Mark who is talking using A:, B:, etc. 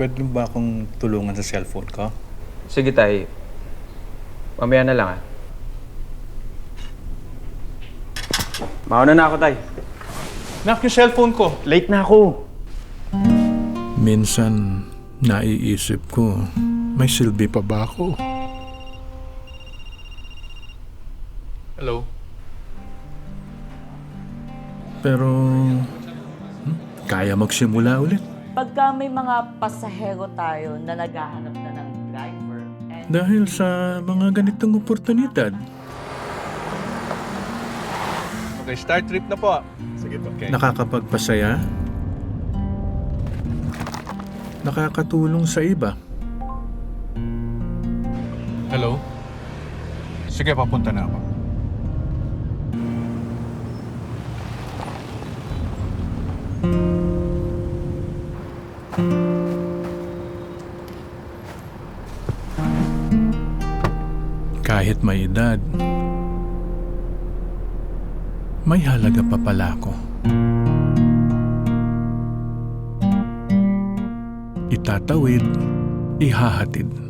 A: pwede ba akong tulungan sa cellphone ko?
B: Sige tay. Mamaya na lang ah. Mauna na ako tay.
A: Nak, yung cellphone ko.
B: Late na ako.
C: Minsan, naiisip ko, may silbi pa ba ako?
A: Hello?
C: Pero, kaya magsimula ulit.
D: Pagka may mga pasahero tayo na naghahanap na ng driver, and
C: Dahil sa mga ganitong oportunidad,
A: Okay, start trip na po. Sige po. Okay.
C: nakakapagpasaya, nakakatulong sa iba.
A: Hello? Sige, papunta na ako.
C: Kahit may edad, may halaga pa pala ako. Itatawid, ihahatid.